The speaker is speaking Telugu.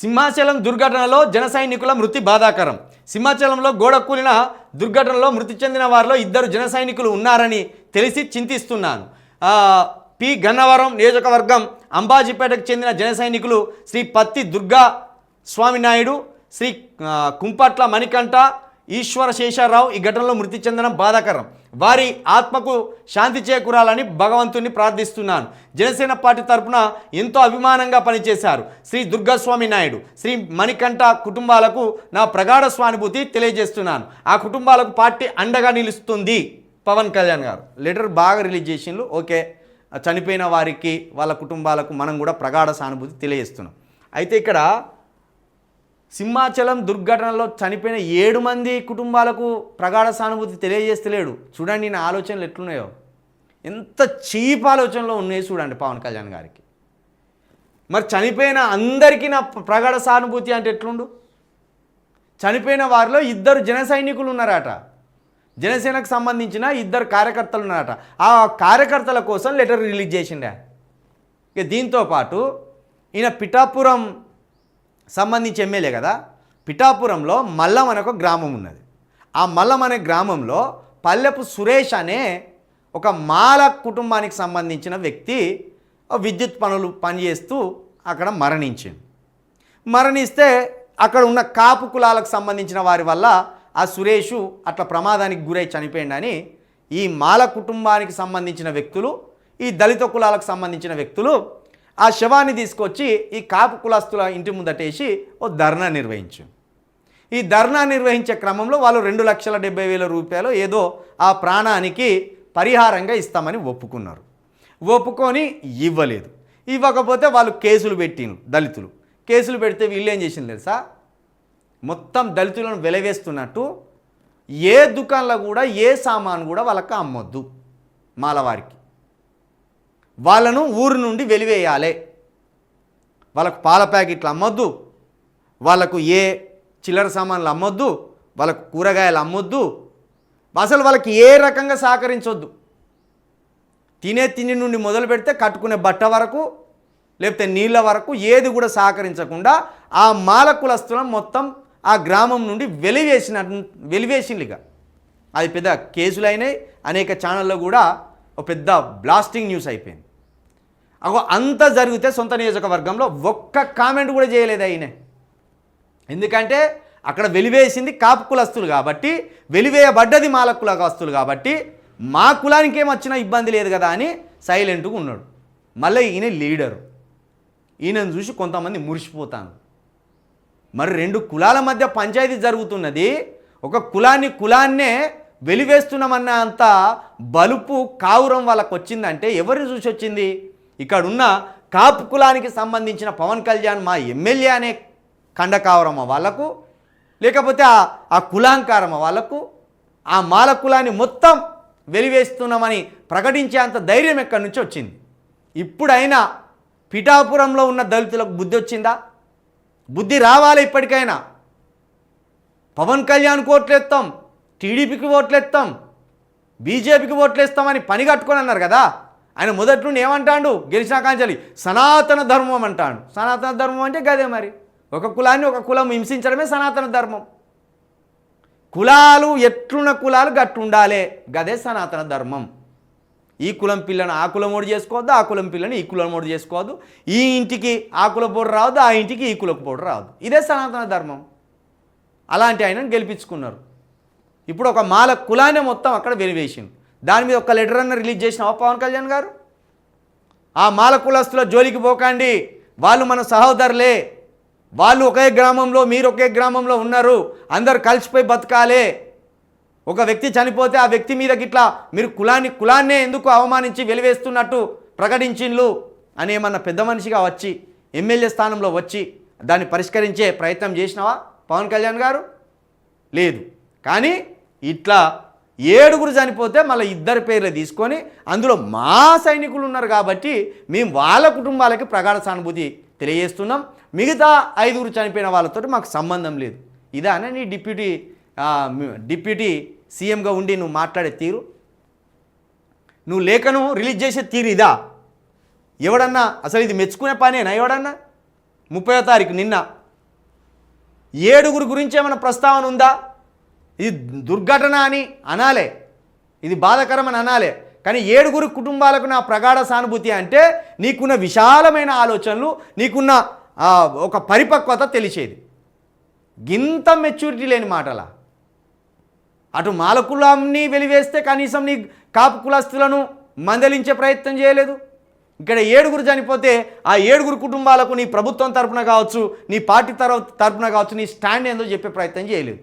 సింహాచలం దుర్ఘటనలో జన సైనికుల మృతి బాధాకరం. సింహాచలంలో గోడ కూలిన దుర్ఘటనలో మృతి చెందిన వారిలో ఇద్దరు జన సైనికులు ఉన్నారని తెలిసి చింతిస్తున్నాను. పి. గన్నవరం నియోజకవర్గం అంబాజీపేటకు చెందిన జన సైనికులు శ్రీ పత్తి దుర్గా స్వామినాయుడు శ్రీ కుంపట్ల మణికంఠ ఈశ్వర శేషారావు ఈ ఘటనలో మృతి చెందడం బాధాకరం. వారి ఆత్మకు శాంతి చేకూరాలని భగవంతుని ప్రార్థిస్తున్నాను. జనసేన పార్టీ తరపున ఎంతో అభిమానంగా పనిచేశారు శ్రీ దుర్గాస్వామి నాయుడు. శ్రీ మణికంఠ కుటుంబాలకు నా ప్రగాఢ స్వానుభూతి తెలియజేస్తున్నాను. ఆ కుటుంబాలకు పార్టీ అండగా నిలుస్తుంది. పవన్ కళ్యాణ్ గారు. లెటర్ బాగా రిలీజ్ చేసిండ్రు. ఓకే. చనిపోయిన వారికి వాళ్ళ కుటుంబాలకు మనం కూడా ప్రగాఢ సానుభూతి తెలియజేస్తున్నాం. అయితే ఇక్కడ సింహాచలం దుర్ఘటనలో చనిపోయిన ఏడు మంది కుటుంబాలకు ప్రగాఢ సానుభూతి తెలియజేస్తలేడు. చూడండి నా ఆలోచనలు ఎట్లున్నాయో. ఎంత చీప్ ఆలోచనలో ఉన్నాయి చూడండి పవన్ కళ్యాణ్ గారికి. మరి చనిపోయిన అందరికీ నా ప్రగాఢ సానుభూతి అంటే ఎట్లుండు? చనిపోయిన వారిలో ఇద్దరు జన సైనికులు ఉన్నారట. జనసేనకు సంబంధించిన ఇద్దరు కార్యకర్తలు ఉన్నారట. ఆ కార్యకర్తల కోసం లెటర్ రిలీజ్ చేసిండే. ఇక దీంతో పాటు ఈయన పిఠాపురం సంబంధించి ఎమ్మెల్యే కదా పిఠాపురంలో మల్లం అనే ఒక గ్రామం ఉన్నది. ఆ మల్లం అనే గ్రామంలో పల్లెపు సురేష్ అనే ఒక మాల కుటుంబానికి సంబంధించిన వ్యక్తి విద్యుత్ పనులు పనిచేస్తూ అక్కడ మరణించింది. మరణిస్తే అక్కడ ఉన్న కాపు కులాలకు సంబంధించిన వారి వల్ల ఆ సురేషు అట్లా ప్రమాదానికి గురై చనిపోయిండని ఈ మాల కుటుంబానికి సంబంధించిన వ్యక్తులు ఈ దళిత కులాలకు సంబంధించిన వ్యక్తులు ఆ శవాన్ని తీసుకొచ్చి ఈ కాపు కులస్తుల ఇంటి ముందటేసి ఓ ధర్నా నిర్వహించు. ఈ ధర్నా నిర్వహించే క్రమంలో వాళ్ళు రెండు లక్షల డెబ్బై వేల రూపాయలు ఏదో ఆ ప్రాణానికి పరిహారంగా ఇస్తామని ఒప్పుకున్నారు. ఒప్పుకొని ఇవ్వలేదు. ఇవ్వకపోతే వాళ్ళు కేసులు పెట్టిండ్రు దళితులు. కేసులు పెడితే వీళ్ళు ఏం చేసింది తెలుసా? మొత్తం దళితులను వెలవేస్తున్నట్టు ఏ దుకాణంలో కూడా ఏ సామాను కూడా వాళ్ళకి అమ్మొద్దు. మాలవారికి. వాళ్ళను ఊరు నుండి వెలివేయాలి. వాళ్ళకు పాల ప్యాకెట్లు అమ్మొద్దు. వాళ్ళకు ఏ చిల్లర సామాన్లు అమ్మొద్దు. వాళ్ళకు కూరగాయలు అమ్మొద్దు. అసలు వాళ్ళకి ఏ రకంగా సహకరించొద్దు. తినే తిండి నుండి మొదలు పెడితే కట్టుకునే బట్ట వరకు లేకపోతే నీళ్ళ వరకు ఏది కూడా సహకరించకుండా ఆ మాల కులస్తులను మొత్తం ఆ గ్రామం నుండి వెలివేసిన వెలివేసిందిగా అది పెద్ద కేసులు అయినాయి అనేక ఛానల్లో కూడా ఒక పెద్ద బ్లాస్టింగ్ న్యూస్ అయిపోయింది. అగో అంత జరిగితే సొంత నియోజకవర్గంలో ఒక్క కామెంట్ కూడా చేయలేదు అయినే ఎందుకంటే అక్కడ వెలివేసింది కాపు కులస్తులు కాబట్టి వెలివేయబడ్డది మాల కులస్తులు కాబట్టి మా కులానికి ఏమొచ్చినా వచ్చినా ఇబ్బంది లేదు కదా అని సైలెంట్గా ఉన్నాడు. మళ్ళీ ఈయన లీడరు. ఈయనను చూసి కొంతమంది మురిసిపోతాను మరి రెండు కులాల మధ్య పంచాయతీ జరుగుతున్నది ఒక కులాన్ని కులాన్నే వెలివేస్తున్నామన్న అంత బలుపు కావురం వాళ్ళకు వచ్చిందంటే ఎవరిని చూసి వచ్చింది ఇక్కడున్న కాపు కులానికి సంబంధించిన పవన్ కళ్యాణ్ మా ఎమ్మెల్యే అనే కండకావరమ వాళ్ళకు లేకపోతే ఆ ఆ కులాంకారమ వాళ్ళకు ఆ మాల కులాన్ని మొత్తం వెలివేస్తున్నామని ప్రకటించే అంత ధైర్యం ఎక్కడి నుంచి వచ్చింది? ఇప్పుడైనా పిఠాపురంలో ఉన్న దళితులకు బుద్ధి వచ్చిందా? బుద్ధి రావాలి ఇప్పటికైనా? పవన్ కళ్యాణ్కి ఓట్లేస్తాం టీడీపీకి ఓట్లేస్తాం బీజేపీకి ఓట్లేస్తామని పని కట్టుకొని అన్నారు కదా? ఆయన మొదటి నుండి ఏమంటాడు? గెలిచిన కాంచాలి సనాతన ధర్మం అంటాడు. సనాతన ధర్మం అంటే గదే మరి? ఒక కులాన్ని ఒక కులం హింసించడమే సనాతన ధర్మం. కులాలు ఎట్లున్న కులాలు గట్టుండాలే గదే సనాతన ధర్మం. ఈ కులం పిల్లను ఆ కులం ఓడి చేసుకోవద్దు ఆ కులం పిల్లని ఈ కులం ఓడి చేసుకోవద్దు. ఈ ఇంటికి ఆ కుల రావద్దు ఆ ఇంటికి ఈ కుల పోడు రావద్దు. ఇదే సనాతన ధర్మం. అలాంటి ఆయనను గెలిపించుకున్నారు. ఇప్పుడు ఒక మాల కులాన్ని మొత్తం అక్కడ వెలివేసింది దాని మీద ఒక లెటర్ అన్న రిలీజ్ చేసినావా పవన్ కళ్యాణ్ గారు? ఆ మాల కులస్తుల జోలికి పోకండి. వాళ్ళు మన సహోదరులే. వాళ్ళు ఒకే గ్రామంలో మీరు ఒకే గ్రామంలో ఉన్నారు. అందరు కలిసిపోయి బతకాలే. ఒక వ్యక్తి చనిపోతే ఆ వ్యక్తి మీద గిట్లా మీరు కులాన్ని కులాన్నే ఎందుకు అవమానించి వెలివేస్తున్నట్టు ప్రకటించిండ్లు అని ఏమన్నా పెద్ద మనిషిగా వచ్చి ఎమ్మెల్యే స్థానంలో వచ్చి దాన్ని పరిష్కరించే ప్రయత్నం చేసినావా పవన్ కళ్యాణ్ గారు? లేదు. కానీ ఇట్లా ఏడుగురు చనిపోతే మళ్ళీ ఇద్దరు పేర్లు తీసుకొని అందులో మా సైనికులు ఉన్నారు కాబట్టి మేము వాళ్ళ కుటుంబాలకి ప్రగాఢ సానుభూతి తెలియజేస్తున్నాం. మిగతా ఐదుగురు చనిపోయిన వాళ్ళతో మాకు సంబంధం లేదు. ఇదా నీ డిప్యూటీ డిప్యూటీ సీఎంగా ఉండి నువ్వు మాట్లాడే తీరు. నువ్వు లేఖను రిలీజ్ చేసే తీరు ఇదా? ఎవడన్నా అసలు ఇది మెచ్చుకునే పనేనా ఎవడన్నా? ముప్పై తారీఖు నిన్న ఏడుగురు గురించి ఏమైనా ప్రస్తావన ఉందా? ఇది దుర్ఘటన అని అనాలే. ఇది బాధకరం అని అనాలే. కానీ ఏడుగురు కుటుంబాలకు నా ప్రగాఢ సానుభూతి అంటే నీకున్న విశాలమైన ఆలోచనలు నీకున్న ఒక పరిపక్వత తెలిసేది. గింత మెచ్యూరిటీ లేని మాటలా. అటు మాలకులాన్ని వెలివేస్తే కనీసం నీ కాపు కులస్తులను మందలించే ప్రయత్నం చేయలేదు. ఇక్కడ ఏడుగురు చనిపోతే ఆ ఏడుగురు కుటుంబాలకు నీ ప్రభుత్వం తరపున కావచ్చు నీ పార్టీ తర తరపున కావచ్చు నీ స్టాండ్ ఏందో చెప్పే ప్రయత్నం చేయలేదు.